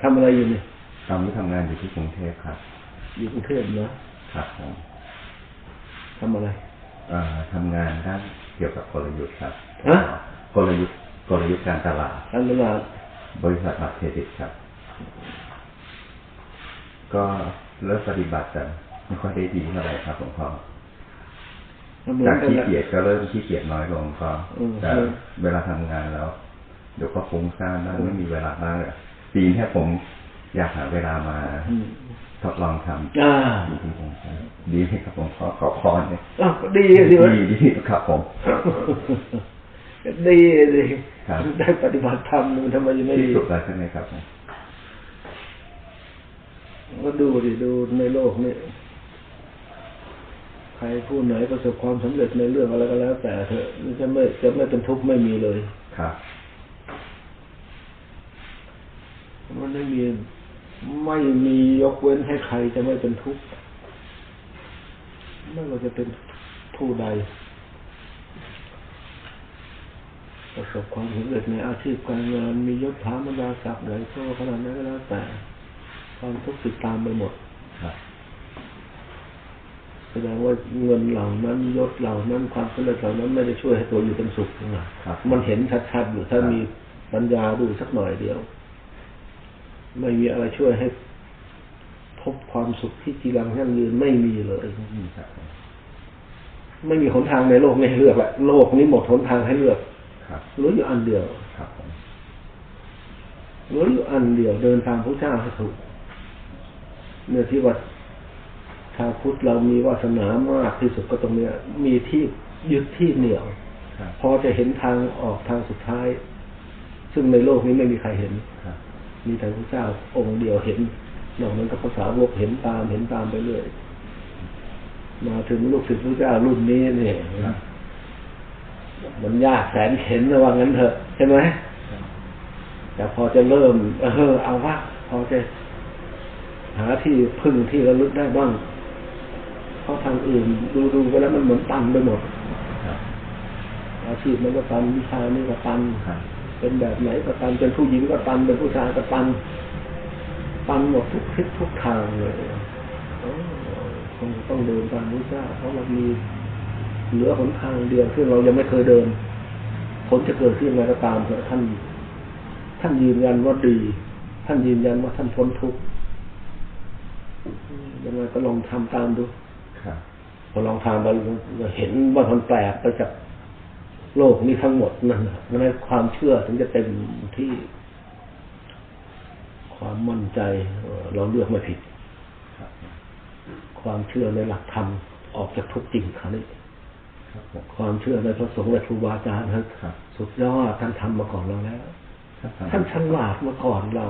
ทำอะไรอยู่เนี่ยตอนนี้ทำงานอยู่ที่กรุงเทพครับ อยู่กรุงเทพเนาะครับผมทำอะไรเอ่อทำงานด้านเกี่ยวกับกลยุทธ์ครับฮะกลยุทธ์กลยุทธ์การตลาดทำตลาดบริษัทบัตรเครดิตครับ ก็เริ่มปฏิบัติแต่ไม่ค่อยได้ดีเท่าไหร่ครับหลวงพ่อเหมือนจากกันขี้แหละเกียจก็เริ่มขี้เกียจน้อยลงก็อืมแต่เวลาทำงานแล้ว เดี๋ยวก็ฟุ้งซ่านบ้างไม่มีเวลาบ้างเลย ปีนี้ผมอยากหาเวลามาอืมทดลองทำอ่าดีที่ผมใช้ดีไหมครับผมขอขอพรเนี่ยอ้าวก็ดีสิวะดีดีครับผม ดีสิครับได้ปฏิบัติธรรมมันทำไมจะไม่ที่ดีสุดแล้วใช่ไหมครับผมก็ดูดิดูในโลกนี่ใครผู้ไหนประสบความสำเร็จในเรื่องอะไรก็แล้ว แต่เถอะจะไม่จะไม่เป็นทุกข์ไม่มีเลยครับ มันไม่มี ไม่มียกเว้นให้ใครจะไม่เป็นทุกข์ไม่ว่าจะเป็นผู้ใด ประสบความสำเร็จในอาชีพการงานมียศถาบรรดาศักดิ์ใหญ่โตขนาดนั้นก็แล้วแต่ความทุกข์ติดตามไปหมดครับแสดงว่าเงินเหล่านั้นยศเหล่านั้นความสำเร็จเหล่านั้นไม่ได้ช่วยให้ตัวอยู่เป็นสุขนะครับ มันเห็นชัดๆอยู่ถ้าครับมีปัญญาดูสักหน่อยเดียว ไม่มีอะไรช่วยให้ พบความสุขที่จีรังยั่งยืนไม่มีเลยนี่ครับผมไม่มีหนทางในโลกนี้ให้เลือกแหละโลกนี้หมดหนทางให้เลือกครับเหลืออยู่อันเดียวครับผมเหลืออยู่อันเดียวเดินตามพระเจ้าให้ถูกเนี่ยที่ว่าชาวพุทธเรามีวาสนามากที่สุดก็ตรงเนี้ย มีที่ยึดที่เหนี่ยวครับพอจะเห็นทางออกทางสุดท้าย ซึ่งในโลกนี้ไม่มีใครเห็นครับมีแต่พระเจ้าองค์เดียวเห็น นอกนั้นก็ภาษาวกเห็นตามเห็นตามไปเรื่อยมาถึงลูกศิษย์พระเจ้ารุ่นนี้เนี่ยครับมันยากแสนเข็นระว่างั้นเถอะใช่ไหมแต่พอจะเริ่ม เออเอาว่าพอจะ หาที่พึ่งที่ระลึกได้บ้างเพราะทางอื่นดูดูไปแล้วมันเหมือนตันไปหมดครับอาชีพมันก็ตันวิชานี่ก็ตันครับเป็นแบบไหนก็ตันเป็นผู้หญิงก็ตันเป็นผู้ชายก็ตัน ตันหมดทุกทิศทุกทางเลยคงต้องเดินตามพระเจ้าเพราะเรามีเหลือหนทางเดียวซึ่เรายังไม่เคยเดิน ผลจะเกิดขึ้นอะไรก็ตามเถอะท่าน ท่านยืนยันว่าดี ท่านยืนยันว่าท่านพ้นทุกข์ยังไงก็ลองทำตามดูครับพอลองทำไปเราเห็นว่ามันแปลกไปจากโลกนี้ทั้งหมดนั่นนั่นความเชื่อถึงจะเต็มที่ ความมั่นใจเอ่อเราเลือกไม่ผิดครับความเชื่อในหลักธรรมออกจากทุกข์จริงคราวนี้ครับผมความเชื่อในพระสงฆ์และครูบาอาจารย์ท่านครับสุดยอดท่านทำมาก่อนเราแล้วครับท่านฉลาดมาก่อนเรา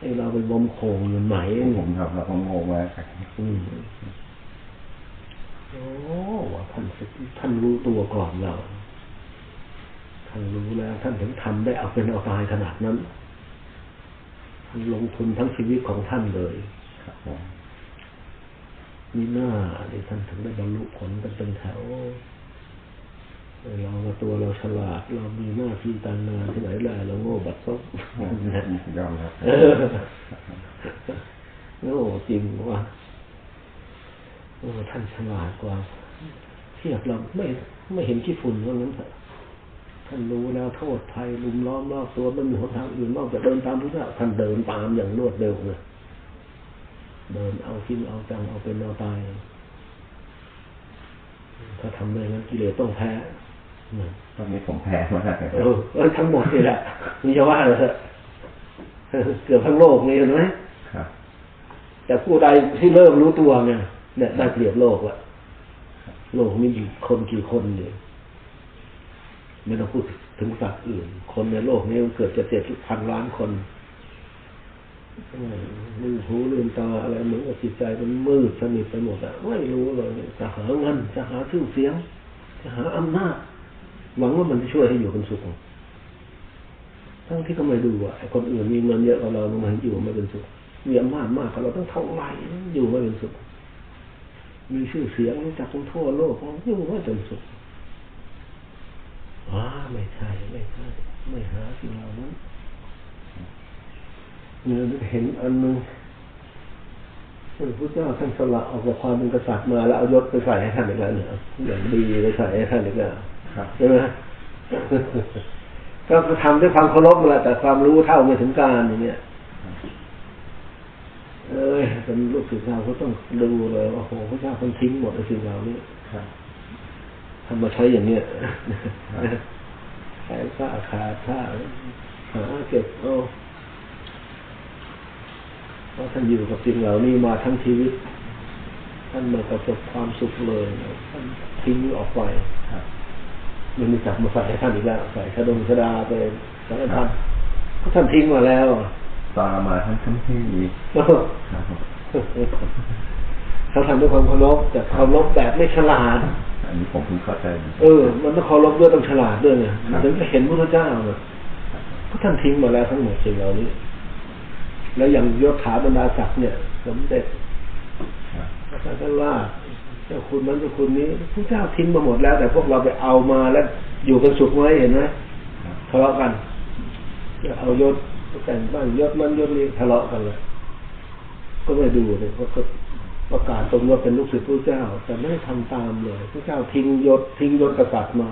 ไอ้เราไปบมโคงอยู่ไหนผมทำแล้วผมงงมากครับอืมโอ้ว่าท่านสุดท่านรู้ตัวก่อนเราท่านรู้แล้ว ท่านถึงทำได้เอาเป็นเอาตายขนาดนั้นท่าน ลงทุนทั้งชีวิตของท่านเลยครับผมมีหน้าที่ท่านถึงได้บรรลุผลกันเป็นแถวเราตัวเราฉลาด เรามีหน้าที่การงานที่ไหนแหละเราโง่บัดซบยอมรับโง่จริงว่าโอ้ท่านฉลาดกว่าเทียบเราไม่ไม่เห็นขี้ฝุ่นว่างั้นเถอะ ท่านรู้แล้วโทษภัยลุมล้อมรอบตัวไม่มีหนทางอื่นนอกจากเดินตามพระเจ้าท่านเดินตามอย่างรวดเร็วเลยเดินเอาจริงเอาจังเอาเป็นเอาตาย ถ้าทำไม่งั้นกิเลสต้องแพ้นะตอนนี้ผมแพ้มากเลยเออเออทั้งหมดนี่แหละมีจะว่าเลยเถอะเออเกือบทั้งโลกนี่เห็นไหมครับแต่ผู้ใดที่เริ่มรู้ตัวเนี่ยเนี่ยได้เปรียบโลกละโลกมีอยู่คนกี่คนเนี่ย ไม่ต้องพูดถึงสัตว์อื่น คนในโลกนี้เกือบจะเจ็ดพันล้านคนมือหูลืมตาอะไรเหมือนกับจิตใจมันมืดสนิทไปหมดอะไม่รู้เลยจะหาเงินจะหาชื่อเสียง จะหาอำนาจหวังว่ามันจะช่วยให้อยู่เป็นสุขทั้งที่ก็ไม่ดูว่าคนอื่นมีเงินเยอะกว่าเราทำไมอยู่ไม่เป็นสุขมีอำนาจมากกว่าเราต้องเท่าไหร่อยู่ไม่เป็นสุขมีชื่อเสียงรู้จักคนทั่วโลกอยู่ไม่เป็นสุข ว้าไม่ใช่ไม่ใช่ไม่หาสิ่งเหล่านั้นเนี่ยเห็นอันนึงพระพุทธเจ้าท่านสละออกจากความเป็นกษัตริย์มาแล้วเอายศไปใส่ให้ท่านอีกแล้วเนี่ยอย่างดีไปใส่ให้ท่านอีกแล้วครับใช่ไหมก็ทำด้วยความเคารพนั่นแหละแต่ความรู้เท่าไม่ถึงการอย่างเงี้ยเอ้ยเป็นลูกศิษย์เราก็ต้องดูเลยว่าโอ้โหพระเจ้าคนทิ้งหมดไอ้สิ่งเหล่านี้ครับ ทำมาใช้อย่างเนี้ยครับใช้ผ้าขาดผ้าหาเก็บเอาเพราะท่านอยู่กับสิ่งเหล่านี้มาทั้งชีวิต ท่านไมาประสบความสุขเลยท่านทิ้งออกไปครับมันมีจับมาใส่ให้ท่านอีกแล้วใส่ชะดงชะดาไปสารพัดก็ท่านทิ้งมาแล้วตอนเรามาท่านก็ไม่มีครับ เขาทำด้วยความเคารพแต่เคารพแบบไม่ฉลาด อันนี้ผมเพิ่งเข้าใจเออ มันต้องเคารพด้วยต้องฉลาดด้วยไงครัมันบถึงจะเห็นพระเจ้าเนี่ยเพราะท่านทิ้งมาแล้วทั้งหมดสิ่งเหล่านี้ แล้วอย่างยศถาบรรดาศักดิ์เนี่ยสมเด็จครับพระสังฆราชเจ้าคุณนั้นเจ้าคุณนี้พระเจ้าทิ้งมาหมดแล้ว แต่พวกเราไปเอามาแล้วอยู่กันสุขไหมเห็นไหมครับทะเลาะกันจะเอายศแต่งบ้านยศมันยศนี้ทะเลาะกันเลยก็ไม่ดูเลยเพราะก็ ประกาศตนว่าเป็นลูกศิษย์พระเจ้า แต่ไม่ได้ทำตามเลยพระเจ้าทิ้งยศทิ้งยศกษัตริย์มา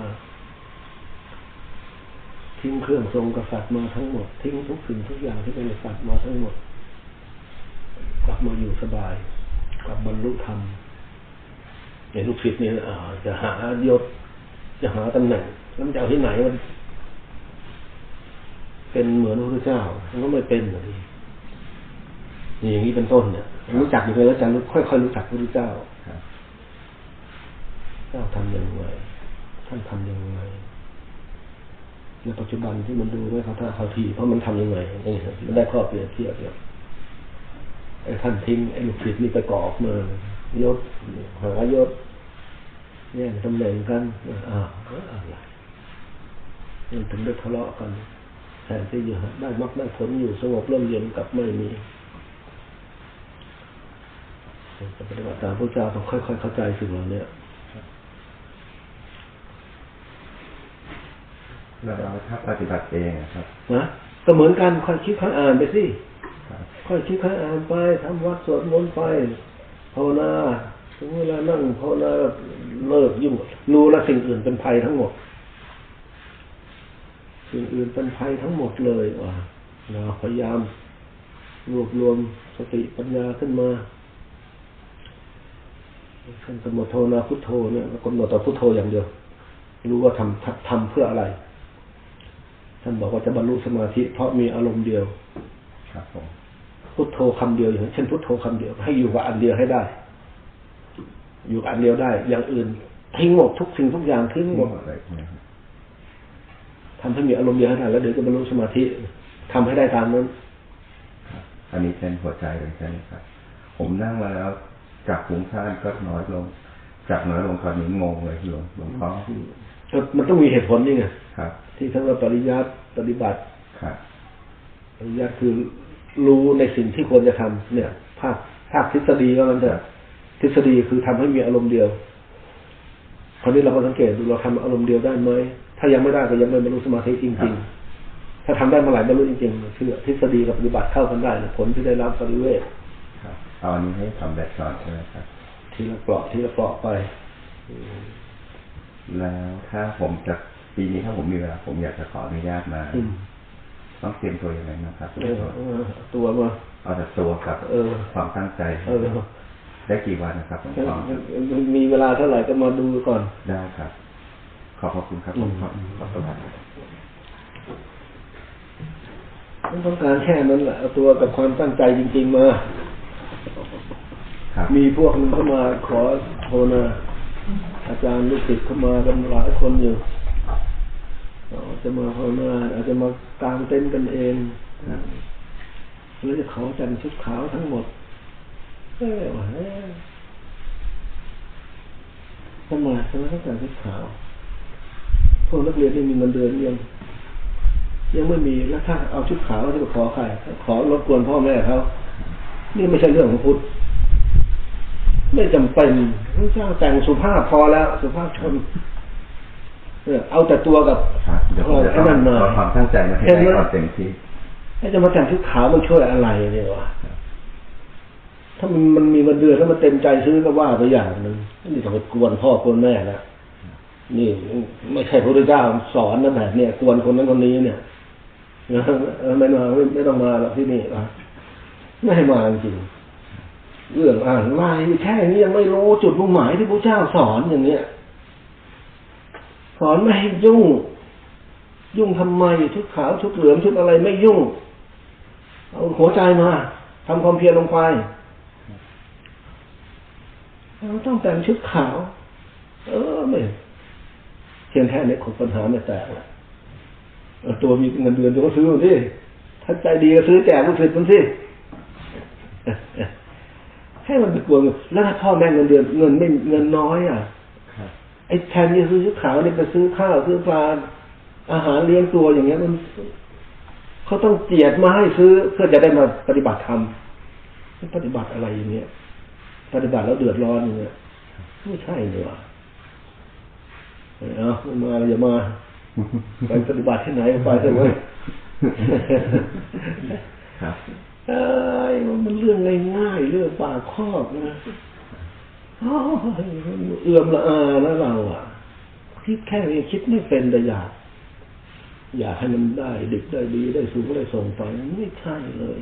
ทิ้งเครื่องทรงกษัตริย์มาทั้งหมด ทิ้งทุกสิ่งทุกอย่างที่เป็นกษัตริย์มาทั้งหมด กลับมาอยู่สบาย กลับบรรลุธรรมในลูกศิษย์นี่อ่จะหายศจะหาตำแหน่งแล้วมันจะเอาที่ไหนมันเป็นเหมือนพระเจ้ามันก็ไม่เป็นเลย อย่างนี้เป็นต้นเนี่ย รู้จักอยู่เลยแล้วจะรู้ค่อยๆรู้จักพระพุทธเจ้าครับเจ้าทำยังไงท่านทำยังไงในปัจจุบันที่มันดูไม่เขาท่าเขาทีเพราะมันทำยังไงนี่มันได้ข้อเปรียบเทียบเนี่ยไอ้ท่านทิ้งไอ้ลูกศิษย์นี่ไปก่อออกมายศหายศแย่งตำแหน่งกันอ้าวอะไรนี่ถึงได้ทะเลาะกันแทนที่จะได้มักได้ผลอยู่สงบร่มเย็นกลับไม่มี จะปฏิบัติตามพระเจ้าต้องค่อย ๆ เข้าใจสิ่งเหล่านี้แล้วเราถ้าปฏิบัติเองอะครับนะก็เหมือนกันค่อยคิดค่อยอ่านไปสิครับค่อยคิดค่อยอ่านไปทำวัดสวดมนต์ไปภาวนาถึงเวลานั่งภาวนาเลิกยุ่งรู้แล้วสิ่งอื่นเป็นภัยทั้งหมด สิ่งอื่นเป็นภัยทั้งหมดเลยว่ะนะพยายามรวบรวมสติปัญญาขึ้นมา ท่านกำหนดภาวนาพุทโธเนี่ยกำหนดแต่พุทโธอย่างเดียว รู้ว่าทำทำทำเพื่ออะไร ท่านบอกว่าจะบรรลุสมาธิ เพราะมีอารมณ์เดียว ครับผมพุทโธคำเดียวอย่างเช่นพุทโธคำเดียว ให้อยู่กับอันเดียวให้ได้ อยู่กับอันเดียวได้ อย่างอื่นทิ้งหมดทุกสิ่งทุกอย่างทิ้งทั้งหหมมดดเลยนะครับทำให้มีอารมณ์เดียวให้ได้แล้วเดี๋ยวจะบรรลุสมาธิทำให้ได้ตามนั้นครับอันนี้เป็นหัวใจเลยใช่ไหมครับ ผมนั่งมาแล้ว จากฟุ้งซ่านก็น้อยลง จากน้อยลงตอนนี้งงเลยหลวงหลวงพ่อก็มันต้องมีเหตุผลนี่ไงครับ ที่ท่านว่าปริยัติปฏิบัติครับปริยัติคือรู้ในสิ่งที่ควรจะทำเนี่ย ภาคภาคทฤษฎีก็มันเถอะทฤษฎีคือทำให้มีอารมณ์เดียวคราวนี้เราก็สังเกตดูเราทำอารมณ์เดียวได้ไหมถ้ายังไม่ได้ก็ยังไม่บรรลุสมาธิจริง ๆ ถ้าทำได้เมื่อไหร่บรรลุจริงๆเชื่อทฤษฎีกับปฏิบัติเข้ากันได้นะผลที่ได้รับปริเวทครับ เอาอันนี้ให้ทำแบบสอนใช่ไหมครับ ทีละเปราะทีละเปราะไป แล้วถ้าผมจะปีนี้ถ้าผมมีเวลาผมอยากจะขออนุญาตมาอืมต้องเตรียมตัวยังไงนะครับเออเออตัวมาเอาแต่ตัวกับเออความตั้งใจเออได้กี่วันนะครับหลวงพ่อมีเวลาเท่าไหร่ก็มาดูก่อน ได้ครับ ขอบพระคุณครับหลวงพ่อขอบคุณครับไม่ต้องการแค่นั้นแหละเอาตัวกับความตั้งใจจริง ๆ มาครับ มีพวกนึงเข้ามาขอโทรนาอาจารย์ลูกศิษย์เข้ามากันหลายคนอยู่อ๋อจะมาภาวนาอาจจะมากางเต็นท์กันเองแล้วจะขอจันชุดขาวทั้งหมดเอ้วเอ้ยทำไมทำไมต้องแต่งชุดขาว พวกนักเรียนนี่มีเงินเดือนยังยังไม่มีแล้วถ้าเอาชุดขาวจะไปขอใครขอรบกวนพ่อแม่เขานี่ไม่ใช่เรื่องของพุทธ ไม่จำเป็นพระเจ้าแต่งสุภาพพอแล้ว สุภาพชนเออเอาแต่ตัวกับครับเดี๋ยวผมจะให้มันมาเอาความตั้งใจมาให้เห็นไหมได้ความเต็มที่ให้จะมาแต่งชุดขาวมันช่วยอะไรเนี่ยวะถ้ามันมันมีเงินเดือนแล้วมันเต็มใจซื้อก็ว่าไปอย่างหนึ่งนี่ต้องไปกวนพ่อกวนแม่นะนี่ไม่ใช่พระพุทธเจ้าสอนนะแบบเนี่ยกวนคนนั้นคนนี้เนี่ยเออไม่มาไม่ไม่ต้องมาหรอกที่นี่นะไม่ให้มาจริง เรื่องอ่านไล่แค่นี้ยังไม่รู้จุดมุ่งหมายที่พระเจ้าสอนอย่างเนี้ย สอนไม่ให้ยุ่ง ยุ่งทำไมชุดขาวชุดเหลืองชุดอะไรไม่ยุ่ง เอาหัวใจมาทำความเพียรลงไปเราต้องแต่งชุดขาว เออไม่เพียงแค่นี้คงปัญหาไม่แตกตัวมีเงินเดือนตัวก็ซื้อมันสิถ้าใจดีก็ซื้อแจกลูกศิษย์มันสิ ให้มันไปกลัวเงินแล้วถ้าพ่อแม่เงินเดือนเงินไม่เงินน้อยอะครับไอ้แทนที่จะซื้อชุดขาวนี่ไปซื้อข้าวซื้อปลาอาหารเลี้ยงตัวอย่างเงี้ยมันเขาต้องเจียดมาให้ซื้อเพื่อจะได้มาปฏิบัติธรรมปฏิบัติอะไรอย่างเงี้ยปฏิบัติแล้วเดือดร้อนอย่างเงี้ยไม่ใช่เลยว่ะเอาไม่มาอย่ามาไปปฏิบัติที่ไหนไปเถอะเว้ยครับ เอ้ยมันเรื่องง่ายๆเรื่องปากครอบนะอ้ยเอื่อมละอานะเราอะคิดแค่นี้คิดไม่เป็นแต่อยากอยากให้มันได้ดิบได้ดีได้สูงได้ส่งไปไม่ใช่เลย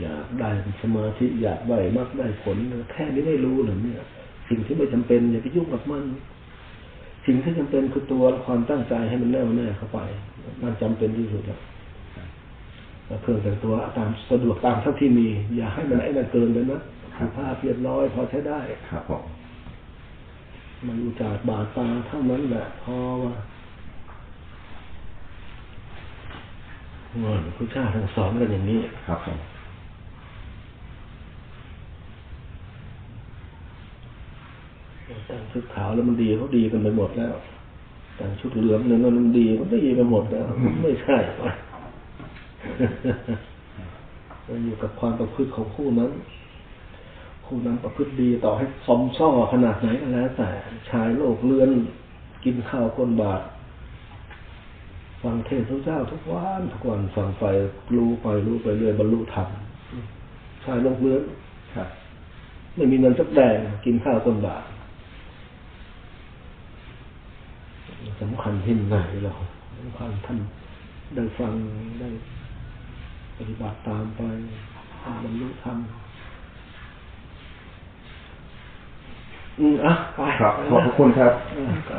อยากได้สมาธิอยากได้มากได้ผลแค่นี้ไม่รู้เหรอเนี่ย สิ่งที่ไม่จำเป็นอย่าไปยุ่งกับมันสิ่งที่จำเป็นคือตัวละความตั้งใจให้มันแน่วแน่เข้าไป มันจำเป็นที่สุดแล้ว เครื่องแต่งตัวตามสะดวกตามเท่าที่มี อย่าให้มันไอ้นั่นเกินไปนะสุภาพเรียบร้อยพอใช้ได้ครับผมมันอุจาดบาดตาเท่านั้นแหละพอว่าเงินพระเจ้าทั้งสอนกันอย่างนี้ครับผมแต่งชุดขาวแล้วมันดีเขาดีกันไปหมดแล้วแต่งชุดเหลืองเนี่ยมันดีมันดีไปหมดแล้ว ไม่ใช่วะ มันอยู่กับความประพฤติของคู่นั้น คู่นั้นประพฤติดีต่อให้ซอมซ่อขนาดไหนก็แล้ว แต่ชายโลกเลือน กินข้าวก้นบาท ฟังเทศน์พระเจ้าทุกวันทุกวันฟังไปรู้ไปรู้ไปเรื่อยบรรลุธรรมชายโลกเลือนครับไม่มีเงินสักแดงกินข้าวก้นบาทสำคัญที่ไหนหรอสำคัญท่านได้ฟังได้ ปฏิบัติตามไปบรรลุธรรมอืมอะไปครับขอบพระคุณครับเออไป